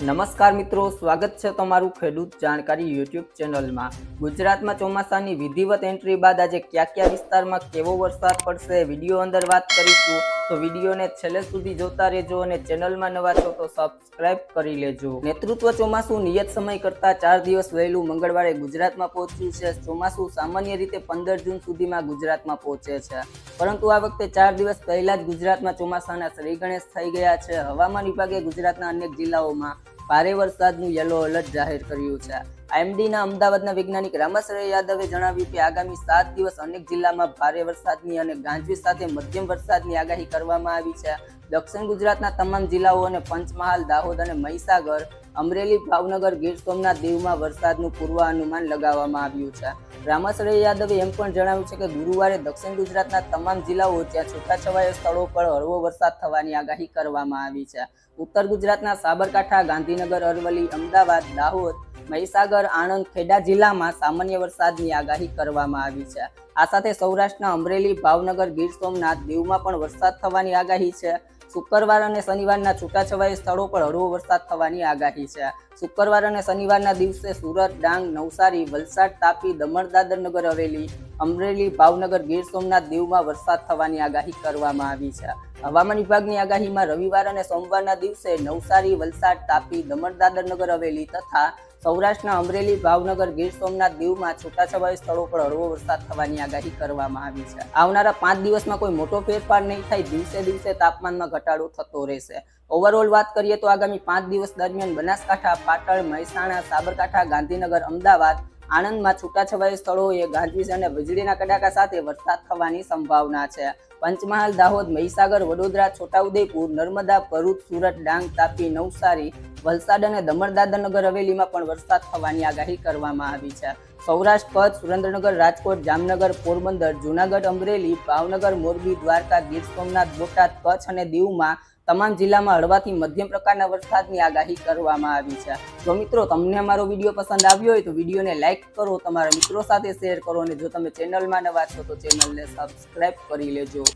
નમસ્કાર મિત્રો, સ્વાગત છે તમારું ખેડૂત જાણકારી યુટ્યુબ ચેનલમાં. ગુજરાતમાં ચોમાસાની વિધિવત એન્ટ્રી બાદ આજે કયા કયા વિસ્તારમાં કેવો વરસાદ પડશે વીડિયો અંદર વાત કરીશું. તો વિડીયોને છેલ્લે સુધી જોતા રહેજો અને ચેનલમાં નવા છો તો સબસ્ક્રાઇબ કરી લેજો. નેતૃત્વ ચોમાસું નિયત સમય કરતા ચાર દિવસ વહેલું મંગળવારે ગુજરાતમાં પહોંચ્યું છે. ચોમાસું સામાન્ય રીતે પંદર જૂન સુધીમાં ગુજરાતમાં પહોંચે છે. પરંતુ આ વખતે ચાર દિવસ પહેલા જ ગુજરાતમાં ચોમાસાના શ્રી ગણેશ થઈ ગયા છે. હવામાન વિભાગે ગુજરાતના અનેક જિલ્લાઓમાં ભારે વરસાદનું યલો એલર્ટ જાહેર કર્યું છે. આઈએમડીના અમદાવાદના વૈજ્ઞાનિક રામાશ્રય યાદવે જણાવ્યું કે આગામી સાત દિવસ અનેક જિલ્લામાં ભારે વરસાદની અને ગાંજવી સાથે મધ્યમ વરસાદની આગાહી કરવામાં આવી છે. દક્ષિણ ગુજરાતના તમામ જિલ્લાઓ અને પંચમહાલ, દાહોદ અને મહીસાગર અમરેલી ભાવનગર ગીર સોમનાથ દીવમાં વરસાદનું પૂર્વાનુમાન લગાવવામાં આવ્યું છે. રામાશ્રય યાદવે એમ પણ જણાવ્યું છે કે ગુરુવારે દક્ષિણ ગુજરાતના તમામ જિલ્લાઓ જ્યાં છૂટાછવાયા સ્થળો પર હળવો વરસાદ થવાની આગાહી કરવામાં આવી છે. ઉત્તર ગુજરાતના સાબરકાંઠા, ગાંધીનગર, અરવલ્લી, અમદાવાદ, દાહોદ, મહીસાગર, આણંદ, ખેડા જિલ્લામાં સામાન્ય વરસાદની આગાહી કરવામાં આવી છે. આ સાથે સૌરાષ્ટ્રના અમરેલી, ભાવનગર, ગીર સોમનાથ દીવમાં પણ વરસાદ થવાની આગાહી છે. શુક્રવાર અને શનિવારના છૂટાછવાયા સ્થળો પર હળવો વરસાદ થવાની આગાહી છે. શુક્રવાર અને શનિવારના દિવસે સુરત, ડાંગ, નવસારી, વલસાડ, તાપી, દમણ દાદર નગર હવેલી, અમરેલી, ભાવનગર, ગીર સોમનાથ દીવમાં વરસાદ થવાની આગાહી કરવામાં આવી છે. હવામાન વિભાગની આગાહીમાં રવિવાર અને સોમવારના દિવસે નવસારી, વલસાડ, તાપી, દમણ દાદર નગર હવેલી તથા સૌરાષ્ટ્રના અમરેલી ભાવનગર ગીર સોમનાથ દીવમાં છૂટાછવાયા સ્થળો પર હળવો વરસાદ થવાની આગાહી કરવામાં આવી છે. આવનારા પાંચ દિવસમાં કોઈ મોટો ફેરફાર નહીં થાય, દિવસે દિવસે તાપમાનમાં ઘટાડો થતો રહેશે. ઓવરઓલ વાત કરીએ તો આગામી પાંચ દિવસ દરમિયાન બનાસકાંઠા, પાટણ, મહેસાણા, સાબરકાંઠા, ગાંધીનગર, અમદાવાદ આણંદમાં છૂટાછવાયું સ્થળોએ ગાજવીજ અને વીજળીના કડાકા સાથે વરસાદ થવાની સંભાવના છે. પંચમહાલ, દાહોદ, મહીસાગર, વડોદરા, છોટાઉદેપુર, નર્મદા, ભરૂચ, સુરત, ડાંગ, તાપી, નવસારી, વલસાડ અને દમણ દાદરનગર હવેલીમાં પણ વરસાદ થવાની આગાહી કરવામાં આવી છે. સૌરાષ્ટ્ર, કચ્છ, સુરેન્દ્રનગર, રાજકોટ, જામનગર, પોરબંદર, જૂનાગઢ, અમરેલી, ભાવનગર, મોરબી, દ્વારકા, ગીર સોમનાથ, બોટાદ, કચ્છ અને દીવમાં તમામ જિલ્લામાં હળવાથી મધ્યમ પ્રકારના વરસાદની આગાહી કરવામાં આવી છે. તો મિત્રો, તમને અમારો વીડિયો પસંદ આવ્યો હોય તો વિડીયોને લાઇક કરો, તમારા મિત્રો સાથે શેર કરો અને જો તમે ચેનલમાં નવા છો તો ચેનલને સબસ્ક્રાઇબ કરી લેજો.